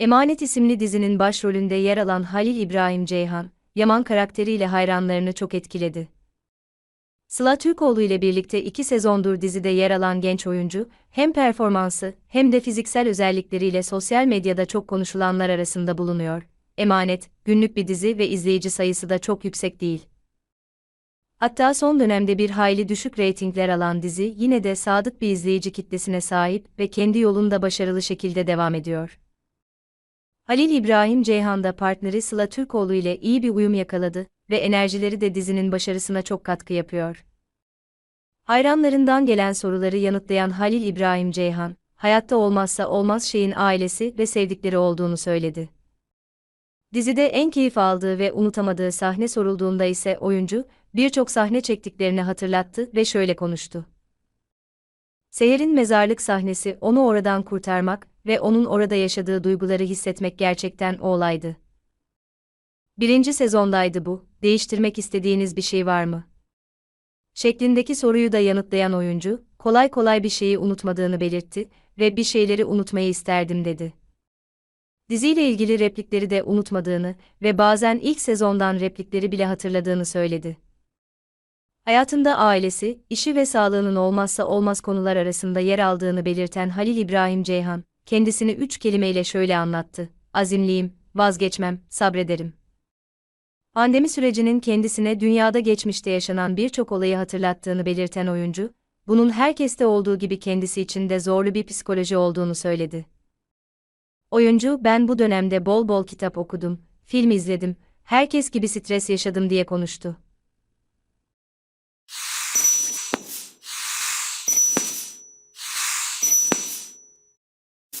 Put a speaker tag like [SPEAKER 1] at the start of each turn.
[SPEAKER 1] Emanet isimli dizinin başrolünde yer alan Halil İbrahim Ceyhan, Yaman karakteriyle hayranlarını çok etkiledi. Sıla Türkoğlu ile birlikte iki sezondur dizide yer alan genç oyuncu, hem performansı hem de fiziksel özellikleriyle sosyal medyada çok konuşulanlar arasında bulunuyor. Emanet, günlük bir dizi ve izleyici sayısı da çok yüksek değil. Hatta son dönemde bir hayli düşük reytingler alan dizi yine de sadık bir izleyici kitlesine sahip ve kendi yolunda başarılı şekilde devam ediyor. Halil İbrahim Ceyhan da partneri Sıla Türkoğlu ile iyi bir uyum yakaladı ve enerjileri de dizinin başarısına çok katkı yapıyor. Hayranlarından gelen soruları yanıtlayan Halil İbrahim Ceyhan, hayatta olmazsa olmaz şeyin ailesi ve sevdikleri olduğunu söyledi. Dizide en keyif aldığı ve unutamadığı sahne sorulduğunda ise oyuncu, birçok sahne çektiklerini hatırlattı ve şöyle konuştu. Seher'in mezarlık sahnesi onu oradan kurtarmak ve onun orada yaşadığı duyguları hissetmek gerçekten o olaydı. Birinci sezondaydı bu, değiştirmek istediğiniz bir şey var mı? Şeklindeki soruyu da yanıtlayan oyuncu, kolay kolay bir şeyi unutmadığını belirtti ve bir şeyleri unutmayı isterdim dedi. Diziyle ilgili replikleri de unutmadığını ve bazen ilk sezondan replikleri bile hatırladığını söyledi. Hayatında ailesi, işi ve sağlığının olmazsa olmaz konular arasında yer aldığını belirten Halil İbrahim Ceyhan, kendisini üç kelimeyle şöyle anlattı. Azimliyim, vazgeçmem, sabrederim. Pandemi sürecinin kendisine dünyada geçmişte yaşanan birçok olayı hatırlattığını belirten oyuncu, bunun herkeste olduğu gibi kendisi için de zorlu bir psikoloji olduğunu söyledi. Oyuncu, ben bu dönemde bol bol kitap okudum, film izledim, herkes gibi stres yaşadım diye konuştu.